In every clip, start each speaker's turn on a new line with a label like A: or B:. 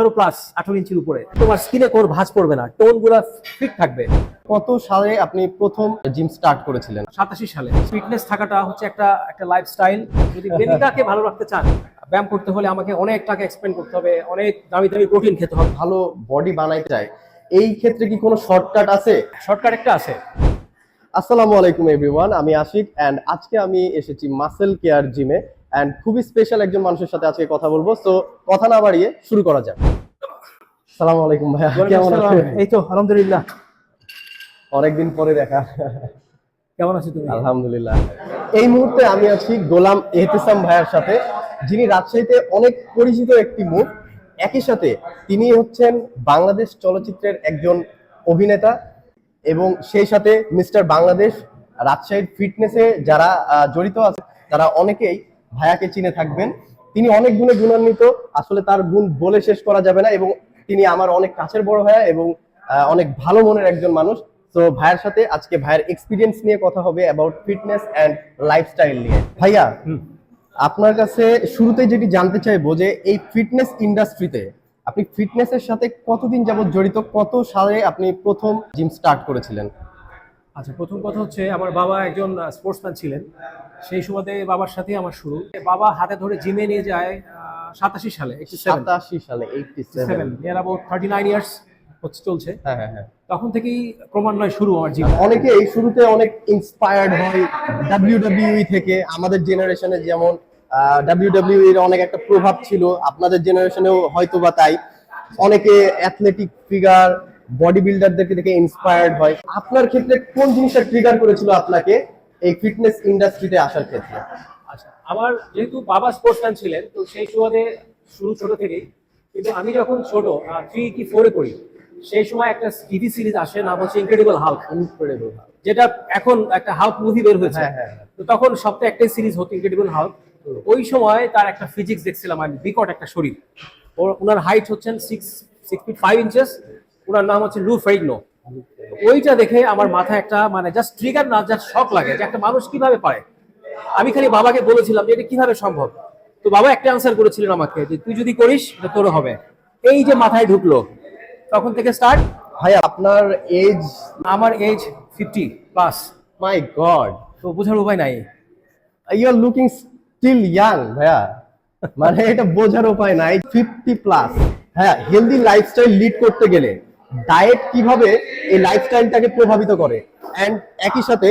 A: আঠারো প্লাস আঠারো ইঞ্চির উপরে। তোমার স্কিনে কোনো ভাঁজ পড়বে না টোনগুলা ফিট থাকবে।
B: কত সালে আপনি প্রথম জিম স্টার্ট করেছিলেন?
A: সাতাশি সালে। ফিটনেস থাকাটা হচ্ছে একটা একটা লাইফস্টাইল যদি ভালো রাখতে চান ব্যায়াম করতে হলে আমাকে অনেক টাকা এক্সপেন্ড করতে হবে অনেক দামি দামি প্রোটিন খেতে হবে।
B: ভালো বডি বানাইতে চায় এই ক্ষেত্রে কি কোনো শর্টকাট আছে?
A: শর্টকাট একটা আছে।
B: আসসালামু আলাইকুম এভরিওয়ান আমি আশিক অ্যান্ড আজকে আমি এসেছি মাসেল কেয়ার জিমে অ্যান্ড খুবই স্পেশাল একজন মানুষের সাথে আজকে কথা বলব। সো কথা না বাড়িয়ে শুরু করা যাক। আসসালামু আলাইকুম ভাইয়া কেমন আছেন?
A: এই তো আলহামদুলিল্লাহ।
B: অনেকদিন পরে দেখা।
A: কেমন আছো তুমি?
B: আলহামদুলিল্লাহ। এই মুহূর্তে আমি আছি গোলাম এহতেসাম ভাইয়ের সাথে যিনি রাজশাহীতে অনেক পরিচিত একটি মুখ। একই সাথে তিনি হচ্ছেন বাংলাদেশ চলচ্চিত্রের একজন অভিনেতা এবং সেই সাথে মিস্টার বাংলাদেশ রাজশাহীর ফিটনেসে যারা জড়িত আছে তারা অনেকেই ভাইয়াকে চিনে থাকবেন। তিনি অনেক গুণে গুণান্বিত। আসলে তার গুণ বলে শেষ করা যাবে না এবং তিনি আমার অনেক কাছের বড় ভাইয়া এবং অনেক ভালো মনের একজন মানুষ। তো ভাইয়ের সাথে আজকে ভাইয়ের এক্সপিরিয়েন্স নিয়ে কথা হবে অ্যাবাউট ফিটনেস অ্যান্ড লাইফস্টাইল নিয়ে। ভাইয়া আপনার কাছে শুরুতে যেটি জানতে চাইব যে এই ফিটনেস ইন্ডাস্ট্রিতে আপনি ফিটনেসের সাথে কতদিন যাবত জড়িত? কত সালে আপনি প্রথম জিম স্টার্ট করেছিলেন?
A: আচ্ছা প্রথম কথা হচ্ছে আমার বাবা একজন স্পোর্টসম্যান ছিলেন। সেই সুবাদে বাবার সাথে আমার শুরু। বাবা হাতে ধরে জিমে নিয়ে যায় সাতাশি সালে
B: সাতাশি সালে eighty
A: seven near about thirty nine years হচ্ছে চলছে।
B: হ্যাঁ হ্যাঁ হ্যাঁ।
A: তখন থেকেই ক্রমান্বয়ে শুরু আমার জিম
B: অনেকে এই শুরুতে অনেক ইন্সপায়ার্ড হয় ডাব্লিউডাব্লিউই থেকে। আমাদের জেনারেশনে যেমন ডাব্লিউডাব্লিউ এর অনেক একটা প্রভাব ছিল। আপনাদের জেনারেশনেও হয়তো বা তাই। অনেকে অ্যাথলেটিক ফিগার বডি বিল্ডারদেরকে দেখে ইন্সপায়ার্ড হয়। আপনার ক্ষেত্রে কোন জিনিসটা ট্রিগার করেছিল আপনাকে? এই ফিটনেস ইন্ডাস্ট্রিতে আসার ক্ষেত্রে।
A: আচ্ছা আমার যেহেতু বাবা স্পোর্টসম্যান ছিলেন তো সেই সুবাদে শুরু ছোট থেকেই। কিন্তু আমি যখন ছোট থ্রি কি ফোরে পড়ি সেই সময় একটা টিভি সিরিজ আসে নাম হচ্ছে ইনক্রেডিবল হাল্ক
B: ইনক্রেডিবল
A: যেটা এখন একটা হাল্ক মুভি বের হয়েছে।
B: হ্যাঁ, হ্যাঁ, হ্যাঁ।
A: তো তখন সপ্তাহে একটাই সিরিজ হতো ইনক্রেডিবল হাল্ক ওই সময় তার একটা ফিজিক্স দেখছিলাম আমি বিকট একটা শরীর। ওর ওনার হাইট হচ্ছেন six six feet five inches ওনার নাম হচ্ছে লু ফ্রেগনো ওইটা দেখে আমার মাথায় একটা মানে জাস্ট ট্রিগার না জাস্ট শক লাগে যে একটা মানুষ কীভাবে পারে। আমি খালি বাবাকে বলেছিলাম যে এটা কীভাবে সম্ভব? তো বাবা একটা আনসার করেছিলেন আমাকে যে তুই যদি করিস এটা তোর হবে। এই যে মাথায় ঢুকলো তখন থেকে স্টার্ট
B: ভাই আপনার এজ
A: আমার age fifty plus
B: my god
A: তো বোঝার উপায় নাই।
B: You are looking still young ভাইয়া। মানে এটা বোঝার উপায় নাই। ফিফটি প্লাস হ্যাঁ হেলদি লাইফস্টাইল লিড করতে গেলে। ডায়েট কীভাবে এই লাইফস্টাইলটাকে প্রভাবিত করে? অ্যান্ড একই সাথে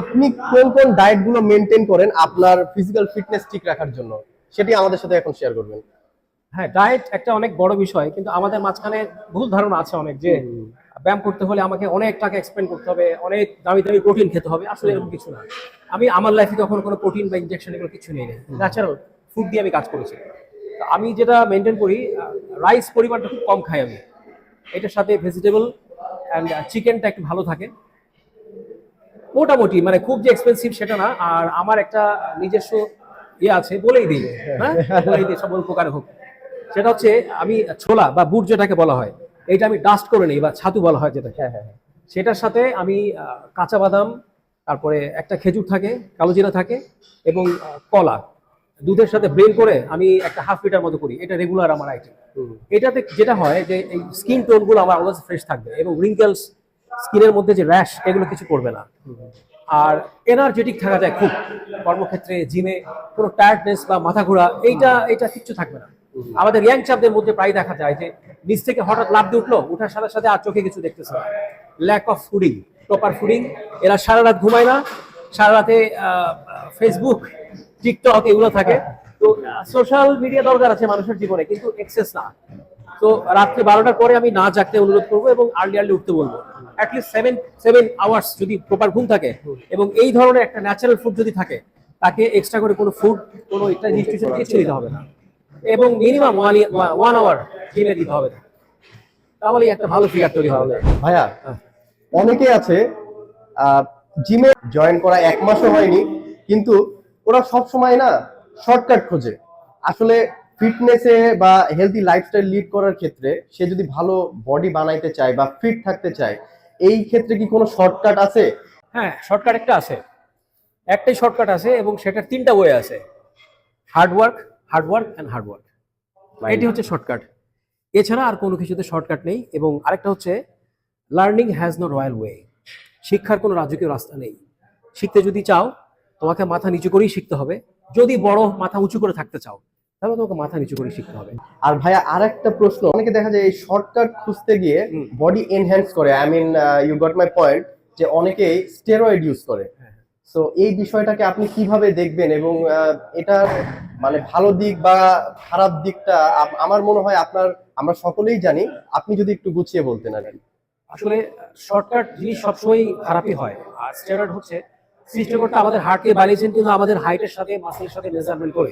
B: আপনি কোন কোন ডায়েটগুলো মেনটেন করেন আপনার ফিজিক্যাল ফিটনেস ঠিক রাখার জন্য? সেটি আমাদের সাথে এখন শেয়ার করবেন।
A: হ্যাঁ ডায়েট একটা অনেক বড় বিষয় কিন্তু আমাদের মাঝখানে ভুল ধারণা আছে অনেক যে ব্যায়াম করতে হলে আমাকে অনেক টাকা এক্সপেন্ড করতে হবে অনেক দামি দামি প্রোটিন খেতে হবে আসলে এরকম কিছু না। আমি আমার লাইফে তখন কোনো প্রোটিন বা ইনজেকশন এগুলো কিছু নেই। ন্যাচারাল ফুড দিয়ে আমি কাজ করেছি। তো আমি যেটা মেনটেন করি রাইস পরিমাণটা খুব কম খাই আমি। এটার সাথে ভেজিটেবল অ্যান্ড চিকেনটা একটু ভালো থাকে। মোটামুটি মানে খুব যে এক্সপেন্সিভ সেটা না আর আমার একটা নিজস্ব ইয়ে আছে বলেই দিই হ্যাঁ? বলেই দিই সকল প্রকার হোক। সেটা হচ্ছে আমি ছোলা বা বুট যেটাকে বলা হয় এইটা আমি ডাস্ট করে নিই বা ছাতু বলা হয় যেটা
B: হ্যাঁ হ্যাঁ
A: সেটার সাথে আমি কাঁচা বাদাম তারপরে একটা খেজুর থাকে কালো জিরা থাকে এবং কলা। দুধের সাথে ব্লেন্ড করে আমি একটা হাফ লিটার মতো করি। এটা রেগুলার আমার আইটেম এটাতে যেটা হয় যে এই স্কিন টোনগুলো আমার অলওয়েজ ফ্রেশ থাকবে এবং রিঙ্কেলস স্কিনের মধ্যে যে র্যাশ এগুলো কিছু করবে না। আর এনার্জেটিক থাকা যায় খুব। কর্মক্ষেত্রে জিমে কোনো টায়ার্ডনেস বা মাথা ঘোরা এইটা এটা কিচ্ছু থাকবে না। আমাদের ইয়াং চাপদের মধ্যে প্রায় দেখা যায় যে নিচ থেকে হঠাৎ লাভ দিয়ে উঠল উঠার সাথে সাথে আর চোখে কিছু দেখতেছে না। Lack of fooding proper fooding এরা সারা রাত ঘুমায় না সারা রাতে ফেসবুক টিকটক এগুলো থাকে। তো সোশ্যাল মিডিয়া দরকার আছে মানুষের জীবনে কিন্তু এক্সেস না। তো রাত্রে বারোটার পরে আমি না জাগতে অনুরোধ করব এবং আর্লি আর্লি উঠতে বলব। At least seven seven hours যদি প্রপার ঘুম থাকে এবং এই ধরনের একটা ন্যাচারাল ফুড যদি থাকে তাকে এক্সট্রা করে কোনো ফুড কোনো একটা কিছু দিতে হবে না। এবং মিনিমাম ওয়ান ওয়ান আওয়ার জিমে দিতে হবে না। তাহলেই একটা ভালো ফিগার তৈরি হবে।
B: ভাইয়া অনেকে আছে জিমে জয়েন করা এক মাসও হয়নি কিন্তু ওরা সব সময় না শর্টকাট খোঁজে। আসলে ফিটনেসে বা হেলদি লাইফস্টাইল লিড করার ক্ষেত্রে সে যদি ভালো বডি বানাইতে চায় বা ফিট থাকতে চায় এই ক্ষেত্রে কি কোনো শর্টকাট আছে?
A: হ্যাঁ শর্টকাট একটা আছে। একটাই শর্টকাট আছে এবং সেটার তিনটা ওয়ে আছে। Hard work hard work and hard work এটি হচ্ছে শর্টকাট। এছাড়া আর কোনো কিছুতে শর্টকাট নেই এবং আরেকটা হচ্ছে learning has no royal way শিক্ষার কোনো রাজকীয় রাস্তা নেই। শিখতে যদি চাও তোমাকে মাথা নিচু করেই শিখতে হবে। যদি বড় মাথা উঁচু করে থাকতে চাও তাহলে তোমাকে মাথা নিচু করে শিখতে হবে।
B: আর ভাইয়া আর একটা প্রশ্ন। অনেকে দেখা যায় এই শর্টকাট খুঁজতে গিয়ে বডি এনহ্যান্স করে। I mean you got my point যে অনেকেই স্টেরয়েড ইউজ করে।
A: হ্যাঁ।
B: সো এই বিষয়টাকে আপনি কীভাবে দেখবেন? এবং এটার মানে ভালো দিক বা খারাপ দিকটা আমার মনে হয় আপনার আমরা সকলেই জানি। আপনি যদি একটু গুছিয়ে বলতেন আর
A: আসলে শর্টকাট জিনিস সবসময় খারাপই হয়। আর স্টেরয়েড হচ্ছে সৃষ্টিকর্তা আমাদের হার্টকে বানিয়েছেন কিন্তু আমাদের হাইটের সাথে মাসেলের সাথে মেজারমেন্ট করে।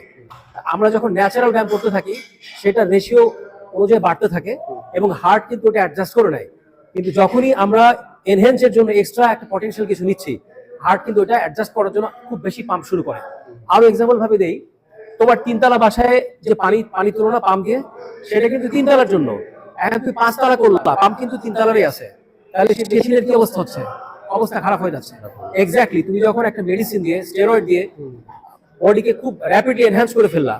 A: আমরা যখন ন্যাচারাল ব্যায়াম করতে থাকি, সেটা রেশিও অনুযায়ী বাড়তে থাকে এবং হার্ট কিন্তু ওটা অ্যাডজাস্ট করে নেয়। কিন্তু যখনই আমরা এনহেন্সের জন্য এক্সট্রা একটা পটেনশিয়াল কিছু নিচ্ছি হার্ট কিন্তু ওটা অ্যাডজাস্ট করার জন্য খুব বেশি পাম্প শুরু করে। আরও এক্সাম্পল ভাবে দেই, তোমার তিনতলা বাসায় যে পানি পানি তুলো না পাম্প দিয়ে, সেটা কিন্তু তিনতলার জন্য। এখন তুমি পাঁচতলা করলা পাম্প কিন্তু তিনতলারই আছে। তাহলে সে মেশিনের কি অবস্থা হচ্ছে? অবস্থা খারাপ হয়ে যাচ্ছে। এক্স্যাক্টলি তুমি যখন একটা মেডিসিন দিয়ে স্টেরয়েড দিয়ে বডিকে খুব র্যাপিডলি এনহ্যান্স করে ফেললা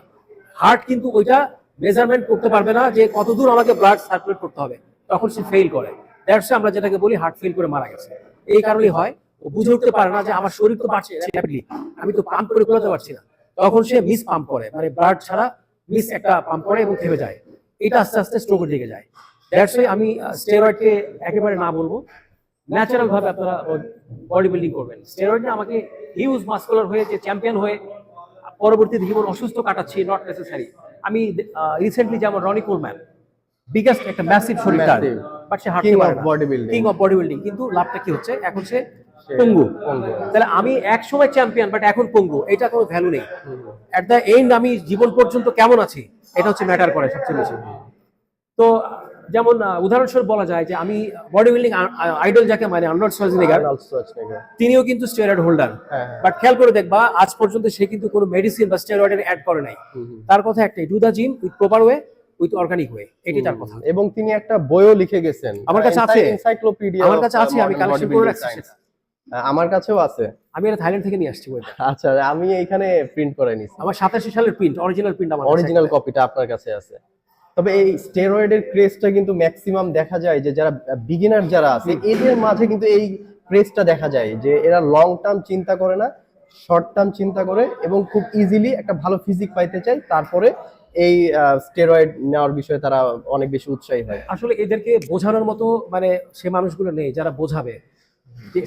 A: হার্ট কিন্তু ওইটা মেজারমেন্ট করতে পারবে না যে কতদূর আমাকে ব্লাড সার্কুলেট করতে হবে। তখন সে ফেল করে। দ্যাটস আমরা যেটাকে বলি হার্ট ফেল করে মারা গেছে। এই কারণেই হয়, ও বুঝে উঠতে পারে না যে আমার শরীর তো বাড়ছে র্যাপিডলি আমি তো পাম্প করে খোলাতে পারছি না। তখন সে মিস পাম্প করে মানে ব্লাড ছাড়া মিস একটা পাম্প করে এবং থেমে যায়। এটা আস্তে আস্তে স্ট্রোকের দিকে যায়। দ্যাটস আমি স্টেরয়েডকে একেবারে না বলব। ন্যাচারাল ভাবে আপনারা বডি বিল্ডিং করবেন। স্টেরয়েড না আমাকে হিউজ মাস্কুলার হয়ে যে চ্যাম্পিয়ন হয়ে পরবর্তী জীবন অসুস্থ কাটাচ্ছি নট নেসেসারি আমি রিসেন্টলি যেমন রনি কোলম্যান বিগেস্ট একটা ম্যাসিভ শরীর. বাট সে হাঁটতে পারে
B: of
A: না। কিং অফ বডি বিল্ডিং কিন্তু লাভটা কি হচ্ছে? এখন সে পঙ্গু। তাহলে আমি এক সময় চ্যাম্পিয়ন বাট এখন পঙ্গু। এটা কোনো ভ্যালু নেই। এট দ্য এন্ড আমি জীবন পর্যন্ত কেমন আছি? এটা হচ্ছে ম্যাটার করে সবচেয়ে বেশি। তো যেমন উদাহরণস্বরূপ বলা যায় যে আমি বডি বিল্ডিং আইডল যাকে মানে আর্নল্ড শোয়ার্জনেগার তিনিও কিন্তু স্টেরয়েড হোল্ডার।
B: হ্যাঁ, হ্যাঁ।
A: বাট খেয়াল করে দেখবা আজ পর্যন্ত সে কিন্তু কোনো মেডিসিন বা স্টেরয়েডের অ্যাড করে নাই। তার কথা একটাই do the gym with proper way with organic way এটি তার কথা।
B: এবং তিনি একটা বইও লিখে গেছেন
A: আমার কাছে আছে।
B: এনসাইক্লোপিডিয়া
A: আমার কাছে আছে আমি কালেকশন করে রাখছি
B: আমার কাছেও আছে।
A: আমি এটা থাইল্যান্ড থেকে নিয়ে আসছি বইটা।
B: আচ্ছা আমি এইখানে প্রিন্ট করে নিছি।
A: আমার সাতাশি সালের প্রিন্ট অরিজিনাল প্রিন্ট আমার
B: অরিজিনাল কপিটা আপনার কাছে আছে। তবে এই স্টেরয়েডের ক্রেজটা কিন্তু ম্যাক্সিমাম দেখা যায় যে যারা বিগিনার যারা আছে এদের মাঝে কিন্তু এই ক্রেজটা দেখা যায় যে এরা লং টার্ম চিন্তা করে না শর্ট টার্ম চিন্তা করে এবং খুব ইজিলি একটা ভালো ফিজিক পাইতে চায়। তারপরে এই স্টেরয়েড নেওয়ার বিষয়ে তারা অনেক বেশি উৎসাহী হয়।
A: আসলে এদেরকে বোঝানোর মতো মানে সে মানুষগুলো নেই যারা বোঝাবে।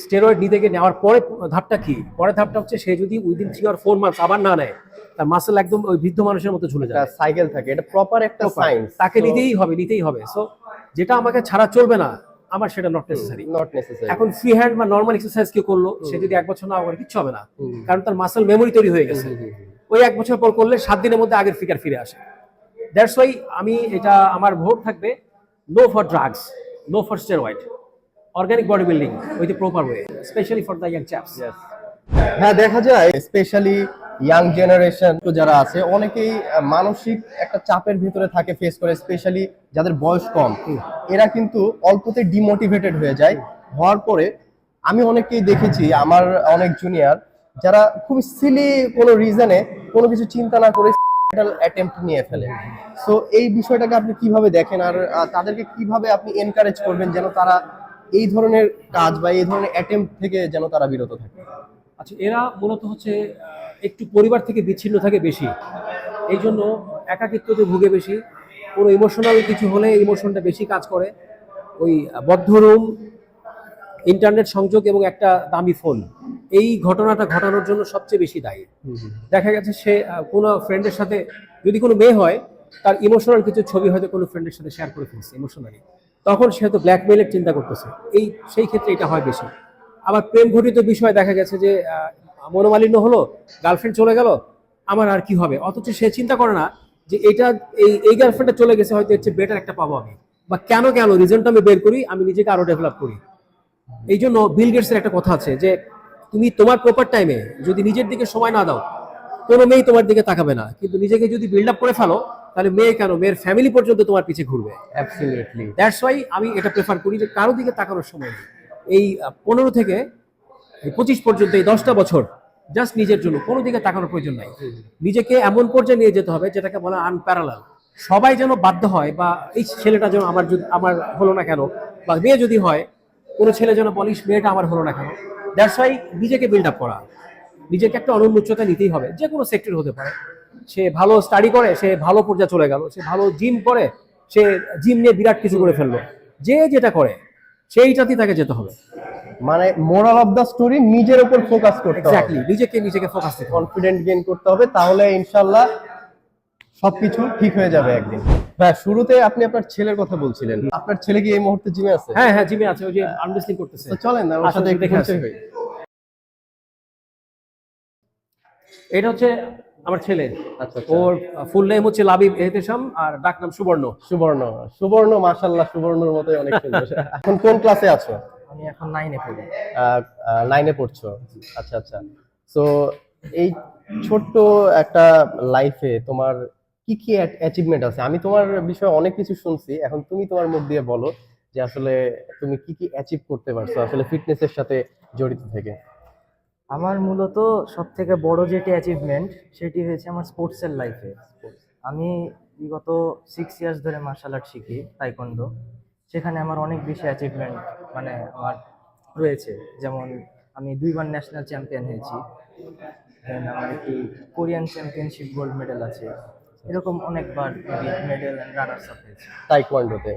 A: স্টেরয়েড নিতে গিয়ে নেওয়ার পরে ধাপটা কি? পরের ধাপটা হচ্ছে সে যদি উইদিন থ্রি আর ফোর মান্থস আবার না নেয় তার মাসেল একদম ওই বৃদ্ধ মানুষের মতো ঝুলে যায়।
B: সাইকেল থাকে এটা প্রপার একটা সায়েন্স
A: তাকে নিতেই হবে নিতেই হবে। সো যেটা আমাকে ছাড়া চলবে না আমার সেটা নট নেসেসারি
B: নট নেসেসারি
A: এখন ফ্রি হ্যান্ড বা নর্মাল এক্সারসাইজ কেউ করল সে যদি এক বছর না করে কিচ্ছু হবে না। কারণ তার মাসেল মেমোরি তৈরি হয়ে গেছে। ওই এক বছর পর করলে সাত দিনের মধ্যে আগের ফিগার ফিরে আসে। দ্যাটস ওয়াই আমি এটা আমার ভোট থাকবে no for drugs no for steroid organic body building with proper way specially for the young chaps
B: হ্যাঁ দেখা যায় স্পেশালি ইয়াং জেনারেশন যারা আছে অনেকেই মানসিক একটা চাপের ভিতরে থাকে ফেস করে স্পেশালি যাদের বয়স কম। এরা কিন্তু অল্পতে ডিমোটিভেটেড হয়ে যায়। হওয়ার পরে আমি অনেককেই দেখেছি আমার অনেক জুনিয়র যারা খুব সিলি কোনো রিজনে কোনো কিছু চিন্তা না করে অ্যাটেম্প্ট নিয়ে ফেলে। সো এই বিষয়টাকে আপনি কীভাবে দেখেন? আর তাদেরকে কীভাবে আপনি এনকারেজ করবেন যেন তারা এই ধরনের কাজ বা এই ধরনের অ্যাটেম্প থেকে যেন তারা বিরত থাকে।
A: আচ্ছা এরা মূলত হচ্ছে একটু পরিবার থেকে বিচ্ছিন্ন থাকে বেশি। এই জন্য একাকিত্বতে ভুগে বেশি। কোনো ইমোশনাল কিছু হলে ইমোশনটা বেশি কাজ করে। ওই বদ্ধ রুম ইন্টারনেট সংযোগ এবং একটা দামি ফোন এই ঘটনাটা ঘটানোর জন্য সবচেয়ে বেশি দায়ী। দেখা গেছে সে কোনো ফ্রেন্ডের সাথে যদি কোনো মেয়ে হয় তার ইমোশনাল কিছু ছবি হয়তো কোনো ফ্রেন্ডের সাথে শেয়ার করে ফেলছে ইমোশনালি তখন সে হয়তো ব্ল্যাকমেইলের চিন্তা করতেছে। এই, সেই ক্ষেত্রে এটা হয় বেশি। আবার প্রেম ঘটিত বিষয় দেখা গেছে যে মনোমালিন্য হলো গার্লফ্রেন্ড চলে গেল, আমার আর কি হবে? অথচ সে চিন্তা করে না যে এটা, এই এই গার্লফ্রেন্ডটা চলে গেছে, হয়তো চেয়ে বেটার একটা পাবো আমি। বা কেন কেন? রিজনটা আমি বের করি, আমি নিজেকে আরও ডেভেলপ করি। এই জন্য বিল গেটসের একটা কথা আছে যে, তুমি তোমার প্রপার টাইমে যদি নিজের দিকে সময় না দাও, কোনো মেয়ে তোমার দিকে তাকাবে না। কিন্তু নিজেকে যদি বিল্ড আপ করে ফেলো তাহলে মেয়ে কেন? মেয়ের ফ্যামিলি পর্যন্ত তোমার পিছে ঘুরবে।
B: অ্যাবসলিউটলি
A: দ্যাটস ওয়াই আমি এটা প্রেফার করি যে কারও দিকে তাকানোর সময়। এই পনেরো থেকে পঁচিশ পর্যন্ত এই দশটা বছর জাস্ট নিজের জন্য কোনো দিকে তাকানোর প্রয়োজন নাই। নিজেকে এমন পর্যায়ে নিয়ে যেতে হবে যেটাকে বলা আনপ্যারালাল সবাই যেন বাধ্য হয় বা এই ছেলেটা যেন আমার যদি আমার হলো না কেন বা মেয়ে যদি হয় কোনো ছেলে যেন বলিস মেয়েটা আমার হলো না কেন? দ্যাটস ওয়াই নিজেকে বিল্ড আপ করা। নিজেকে একটা অনন্য উচ্চতা নিতেই হবে যে কোনো সেক্টর হতে পারে। সে ভালো স্টাডি করে সে ভালো পর্যায়ে চলে গেল সে ভালো জিম করে সে জিম নিয়ে বিরাট কিছু করে ফেলল। যে যেটা করে সেইটাতেই তাকে যেতে হবে।
B: মানে মোরাল অফ দা স্টোরি নিজের উপর ফোকাস করতে হবে।
A: এক্স্যাক্টলি নিজেকে নিজেকে ফোকাস হবে।
B: কনফিডেন্ট গেইন করতে হবে তাহলে ইনশাল্লাহ সবকিছু ঠিক হয়ে যাবে একদিন। ভাই শুরুতে আপনি আপনার ছেলের কথা বলছিলেন। আপনার ছেলে কি এই মুহূর্তে জিমে আছে?
A: হ্যাঁ হ্যাঁ জিমে আছে ওই যে আনলিস্টিং করতেছে।
B: তো চলেন না ওর সাথে একটু
A: দেখে আসি। এটা হচ্ছে আমার ছেলে।
B: আচ্ছা আচ্ছা।
A: ওর ফুল নেম হচ্ছে লাবিব এহতেশাম আর ডাক নাম সুবর্ণ।
B: সুবর্ণ সুবর্ণ মাশাল্লাহ সুবর্ণর মতোই অনেক সুন্দর এখন কোন ক্লাসে আছো?
C: আমি এখন নাইনে পড়ি।
B: নাইনে পড়ছো? আচ্ছা আচ্ছা। তো এই ছোট্ট একটা লাইফে তোমার কি কি অ্যাচিভমেন্ট আছে? আমি তোমার বিষয়ে অনেক কিছু শুনছি। এখন তুমি তোমার মুখ দিয়ে বলো যে আসলে তুমি কি কি অ্যাচিভ করতে পারছ? আসলে ফিটনেসের সাথে জড়িত থেকে।
C: আমার মূলত সব থেকে বড় যেটি অ্যাচিভমেন্ট সেটি হয়েছে আমার স্পোর্টসের লাইফে আমি বিগত সিক্স ইয়ার্স ধরে মার্শাল আর্ট শিখি তাইকন্ডো সেখানে আমার অনেক বেশি অ্যাচিভমেন্ট মানে আমার রয়েছে। যেমন আমি দুইবার ন্যাশনাল চ্যাম্পিয়ন হয়েছি। দেন আমার একটি কোরিয়ান চ্যাম্পিয়নশিপ গোল্ড মেডেল আছে। এরকম অনেকবার মেডেল অ্যান্ড রানার্স আপ হয়েছে।
B: তাইকোয়ান্ডোতে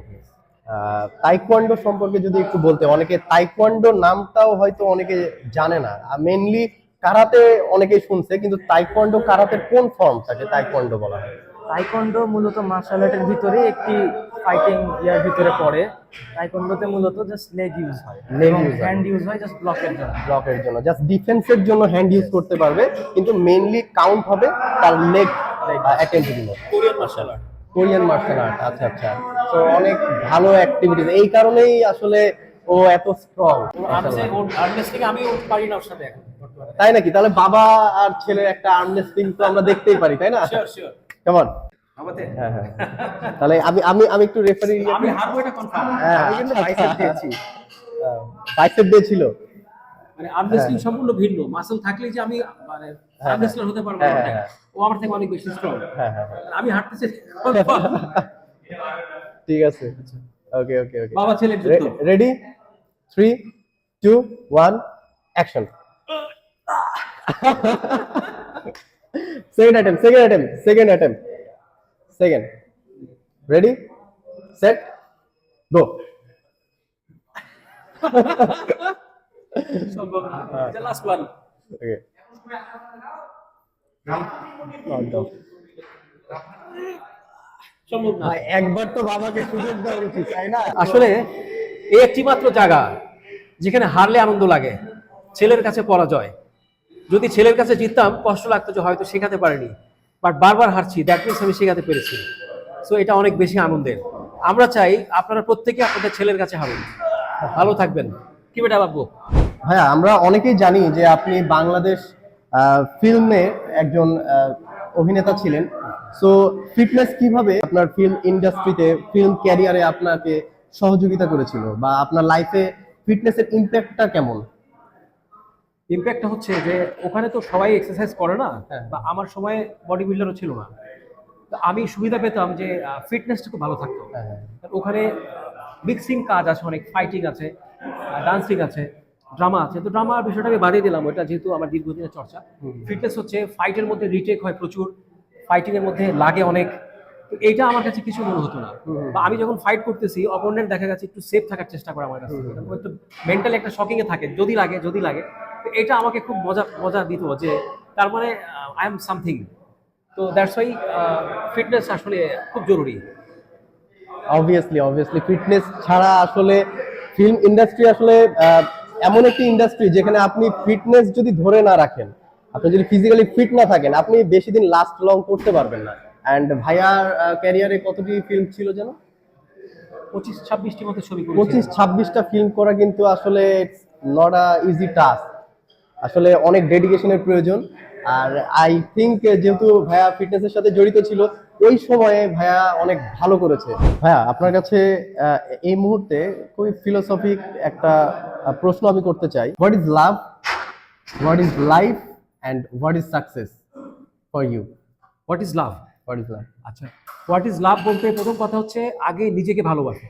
B: তাইকোয়ান্ডো সম্পর্কে যদি একটু বলতে অনেকে তাইকোয়ান্ডো নামটাও হয়তো অনেকে জানে না। মেনলি কারাতে অনেকেই শুনছে কিন্তু তাইকোয়ান্ডো কারাতের কোন ফর্ম থাকে তাইকোয়ান্ডো বলা হয়?
C: তাইকন্ডো মূলত মার্শাল আর্টের ভিতরে একটি ফাইটিং ইয়ার ভিতরে পড়ে। তাইকন্ডোতে মূলত জাস্ট লেগ ইউজ হয়। লেগ
B: ইউজ হয়।
C: হ্যান্ড ইউজ হয় জাস্ট ব্লকের জন্য।
B: ব্লকের জন্য। জাস্ট ডিফেন্সের জন্য হ্যান্ড ইউজ করতে পারবে কিন্তু মেইনলি কাউন্ট হবে তার leg অ্যাটেম্পগুলো
A: Korean martial art
B: Korean martial art আচ্ছা আচ্ছা। তো অনেক ভালো অ্যাক্টিভিটিস এই কারণেই আসলে ও এত স্ট্রং
A: আমি পারি না ওর সাথে এখন
B: তাই নাকি? তাহলে বাবা আর ছেলের একটা আর্মরেসলিং তো আমরা দেখতেই পারি তাই না? কেমন হ্যাঁ হ্যাঁ। তাহলে আমি আমি আমি একটু রেফারি
A: আমি হারবো এটা কনফার্ম
B: হ্যাঁ
A: আমি কিন্তু বাইসেপ দিয়েছি।
B: বাইসেপ দিয়েছিল।
A: মানে আর্মরেসলিং সম্পূর্ণ ভিন্ন। মাসল থাকলেই যে আমি মানে আর্মরেসলার হতে পারব
B: হ্যাঁ,
A: না।
B: হ্যাঁ, হ্যাঁ।
A: ও আমার থেকে অনেক বেশি স্ট্রং
B: হ্যাঁ হ্যাঁ হ্যাঁ।
A: আমি হাঁটতেছি।
B: ঠিক আছে। ওকে ওকে ওকে
A: বাবা ছেলের যুদ্ধ।
B: Ready three two one action second attempt second attempt second attempt second ready set go
A: সম্ভব না। লাস্ট ওয়ান
B: ওকে
A: সম্ভব না।
B: একবার তো বাবাকে সুযোগ দেওয়া উচিত তাই না?
A: আসলে এই একটি মাত্র জায়গা যেখানে হারলে আনন্দ লাগে ছেলের কাছে পরাজয়। যদি ছেলের কাছে জিততাম কষ্ট লাগতো যে হয়তো শেখাতে পারিনি। বাট বারবার হারছি দ্যাট মিনস আমি শেখাতে পেরেছি। সো এটা অনেক বেশি আনন্দের। আমরা চাই আপনারা প্রত্যেকে আপনাদের ছেলের কাছে হারুন। ভালো থাকবেন। কি বেটা বাবু
B: ভাইয়া আমরা অনেকেই জানি যে আপনি বাংলাদেশ ফিল্মে একজন অভিনেতা ছিলেন। সো ফিটনেস কীভাবে আপনার ফিল্ম ইন্ডাস্ট্রিতে ফিল্ম ক্যারিয়ারে আপনাকে সহযোগিতা করেছিল? বা আপনার লাইফে ফিটনেসের ইম্প্যাক্টটা কেমন?
A: ইম্প্যাক্টটা হচ্ছে যে ওখানে তো সবাই এক্সারসাইজ করে না
B: হ্যাঁ।
A: বা আমার সময় বডি বিল্ডারও ছিল না। তো আমি সুবিধা পেতাম যে ফিটনেসটা খুব ভালো থাকতো। কারণ ওখানে মিক্সিং কাজ আছে অনেক ফাইটিং আছে ডান্সিং আছে ড্রামা আছে। তো ড্রামার বিষয়টা আমি বাদিয়ে দিলাম ওটা যেহেতু আমার দীর্ঘদিনের চর্চা। ফিটনেস হচ্ছে ফাইটের মধ্যে রিটেক হয় প্রচুর। ফাইটিং এর মধ্যে লাগে অনেক। তো এইটা আমার কাছে কিছু মনে হতো না। বা আমি যখন ফাইট করতেছি অপোনেন্ট দেখা গেছে একটু সেফ থাকার চেষ্টা করে আমার কাছে। একটু মেন্টালি একটা শকিং এ থাকে যদি লাগে যদি লাগে। তো এটা আমাকে খুব মজা মজা দিত যে তার মানে আই এম সামথিং তো দ্যাটস ওয়াই ফিটনেস আসলে খুব জরুরি।
B: অবভিয়াসলি অবভিয়াসলি ফিটনেস ছাড়া আসলে ফিল্ম ইন্ডাস্ট্রি আসলে এমন একটি ইন্ডাস্ট্রি যেখানে আপনি ফিটনেস যদি ধরে না রাখেন আপনি যদি ফিজিক্যালি ফিট না থাকেন আপনি বেশি দিন লাস্ট লং করতে পারবেন না। অ্যান্ড ভাইয়ার ক্যারিয়ারে কতটি ফিল্ম ছিল যেন?
A: পঁচিশ ছাব্বিশটি মতো ছবি
B: পঁচিশ ছাব্বিশটা ফিল্ম করা কিন্তু আসলে নট আ ইজি টাস্ক আসলে অনেক ডেডিকেশনের প্রয়োজন। আর আই থিঙ্ক যেহেতু ভাইয়া ফিটনেসের সাথে জড়িত ছিল ওই সময়ে ভাইয়া অনেক ভালো করেছে। ভাইয়া আপনার কাছে এই মুহূর্তে খুবই ফিলোসফিক একটা প্রশ্ন আমি করতে চাই। What is love what is life and what is success for you
A: what is love
B: what is love
A: আচ্ছা হোয়াট ইজ লাভ বলতে প্রথম কথা হচ্ছে আগে নিজেকে ভালোবাসো।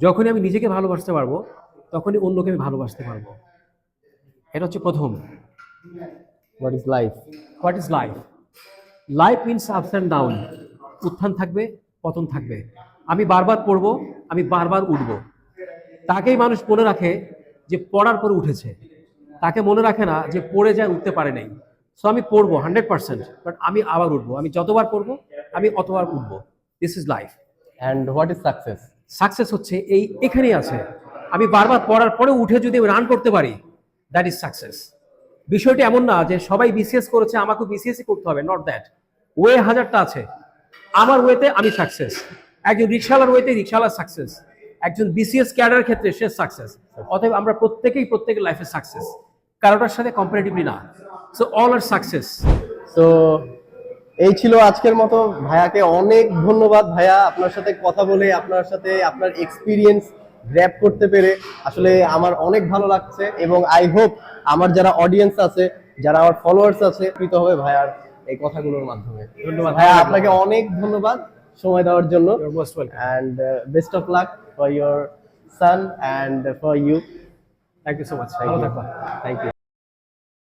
A: যখনই আমি নিজেকে ভালোবাসতে পারব তখনই অন্যকে আমি ভালোবাসতে পারব। এটা হচ্ছে প্রথম।
B: What is life
A: what is life life means ups and down উত্থান থাকবে পতন থাকবে। আমি বারবার পড়ব আমি বারবার উঠব। তাকেই মানুষ মনে রাখে যে পড়ার পরে উঠেছে। তাকে মনে রাখে না যে পড়ে যায় উঠতে পারে নাই। সো আমি পড়ব হান্ড্রেড পার্সেন্ট বাট আমি আবার উঠবো। আমি যতবার পড়ব আমি অতবার উঠবো। This is life
B: and what is success
A: success হচ্ছে এই এখানেই আছে। আমি বারবার পড়ার পরে উঠে যদি রান করতে পারি দ্যাট ইজ সাকসেস বিষয়টি এমন না যে সবাই বিসিএস করেছে আমাকে বিসিএসই করতে হবে নট দ্যাট ওয়ে হাজারটা আছে। আমার ওয়েতে আমি সাকসেস একজন রিক্সাওয়ালার ওয়েতে রিক্সাওয়ালার সাকসেস একজন বিসিএস ক্যাডারের ক্ষেত্রে সে সাকসেস অতএব আমরা প্রত্যেকেই প্রত্যেকের লাইফে সাকসেস কারোটার সাথে কম্পারেটিভলি না। সো অল আর সাকসেস
B: তো এই ছিল আজকের মতো। ভাইয়াকে অনেক ধন্যবাদ ভাইয়া আপনার সাথে কথা বলে আপনার সাথে আপনার এক্সপিরিয়েন্স গ্র্যাপ করতে পেরে। আসলে আমার অনেক ভালো লাগছে এবং আই হোপ আমার যারা অডিয়েন্স আছে যারা আমার ফলোয়ার্স আছে কৃত হবে ভাইয়ার এই কথাগুলোর মাধ্যমে।
A: ধন্যবাদ।
B: ভাইয়া আপনাকে অনেক ধন্যবাদ সময় দেওয়ার জন্য।
A: And best of
B: and for best son and for you.
A: Thank you so much
B: thank
A: you
B: Thank you.